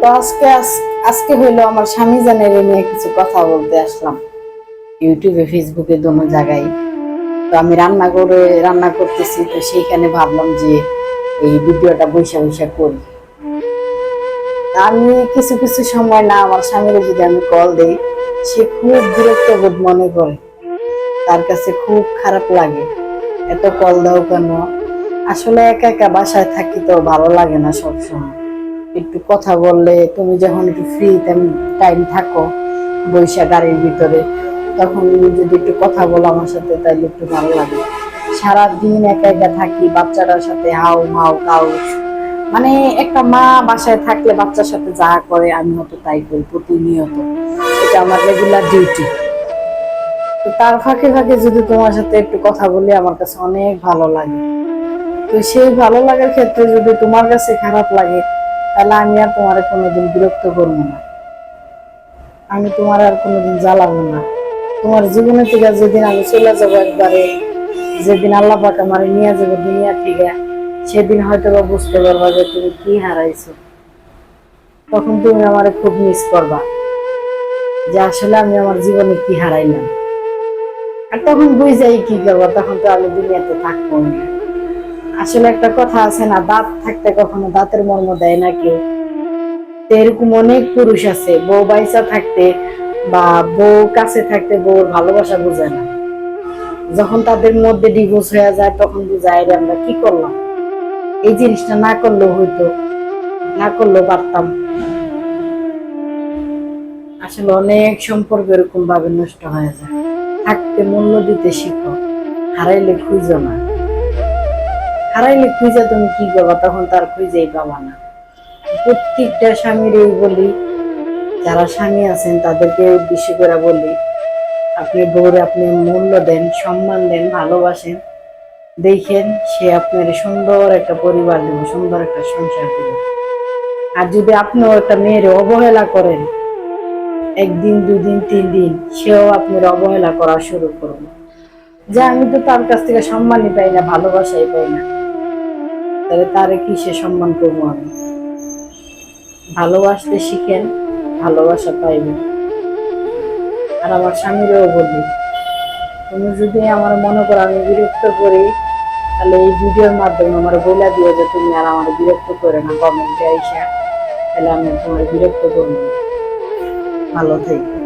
তো আজকে আজকে হইল আমার স্বামী জানের নিয়ে কিছু কথা বলতে আসলাম। ইউটিউবে, ফেসবুকে দোনো জায়গায়। তো আমি রান্না করে, রান্না করতেছি, তো সেইখানে ভাবলাম যে এই ভিডিওটা বৈশা বৈশা করি। আমি কিছু কিছু সময় না, আমার স্বামীর যদি আমি কল দিই, সে খুব বিরক্ত বোধ মনে করে। তার কাছে খুব খারাপ লাগে। এত কল দাও কেন? আসলে একা একা বাসায় থাকি তো ভালো লাগে না সবসময়। একটু কথা বললে, তুমি যখন একটু ফ্রি তেমন টাইম থাকো বৈশা গাড়ির ভিতরে, তখন যদি একটু কথা বলো আমার সাথে তাহলে একটু ভালো লাগে। সারাদিন একা একা থাকি, বাচ্চাটার সাথে হাউ মাউ কাউ মানে একটা মা বাসায় থাকলে বাচ্চার সাথে যা করে, আমি হয়তো তাই করি প্রতিনিয়ত। এটা আমার রেগুলার ডিউটি তো তার ফাঁকে ফাঁকে যদি তোমার সাথে একটু কথা বলি, আমার কাছে অনেক ভালো লাগে। তো সেই ভালো লাগার ক্ষেত্রে যদি তোমার কাছে খারাপ লাগে তাহলে আমি আর তোমার কোনোদিন বিরক্ত করব না। আমি তোমার আর কোনোদিন জ্বালাবো না। তোমার জীবনের থেকে যেদিন আমি চলে যাব একবারে, যেদিন আল্লাহ পাক আমার নিয়ে যাব দুনিয়া থেকে, সেদিন হয়তো বা বুঝতে পারবা যে তুমি কি হারাইছো। তখন তুমি আমার খুব মিস করবা যে আসলে আমি আমার জীবনে কি হারাইলাম। আর তখন বুঝাই কি করব, তখন তো আমি দুনিয়াতে থাকব না। আসলে একটা কথা আছে না, দাঁত থাকতে কখনো দাঁতের মর্ম দেয় না কেউ। এরকম অনেক পুরুষ আছে, বউ বাইসা থাকতে বা বউ কাছে থাকতে বউর ভালোবাসা বোঝে না। যখন তাদের মধ্যে ডিভোর্স হয়ে যায়, তখন বুঝায় রে আমরা কি করলাম? এই জিনিসটা না করলেও হইতো, না করলেও পারতাম। আসলে অনেক সম্পর্ক এরকম ভাবে নষ্ট হয়ে যায়। থাকতে মূল্য দিতে শিখো, হারাইলে খুঁজো না। হারাইলে খুঁজে তুমি কি করবা? তখন তার খুঁজেই পাবা না। প্রত্যেকটা স্বামীর এই বলি, যারা স্বামী আছেন তাদেরকে উদ্দেশ্য করে বলি, আপনি বউরে আপনি মূল্য দেন, সম্মান দেন, ভালোবাসেন, দেখেন সে আপনার সুন্দর একটা পরিবার দেবে, সুন্দর একটা সংসার দেবে। আর যদি আপনিও একটা মেয়ের অবহেলা করেন, একদিন, দুদিন তিন দিন সেও আপনার অবহেলা করা শুরু করবে। যে, আমি তো তার কাছ থেকে সম্মানই পাই না, ভালোবাসাই পাই না। তাহলে তারে কি সে সম্মান করব আমি? ভালোবাসতে শিখেন, ভালোবাসা পাইবেন। আর আমার স্বামীরও বলি, তুমি যদি আমার মনে করো আমি বিরক্ত করি, তাহলে এই ভিডিওর মাধ্যমে আমার বলে দিও যে তুমি আর আমার বিরক্ত করে না। কমেন্টে আইসা তাহলে আমি তোমার বিরক্ত করব ভালো থাকবে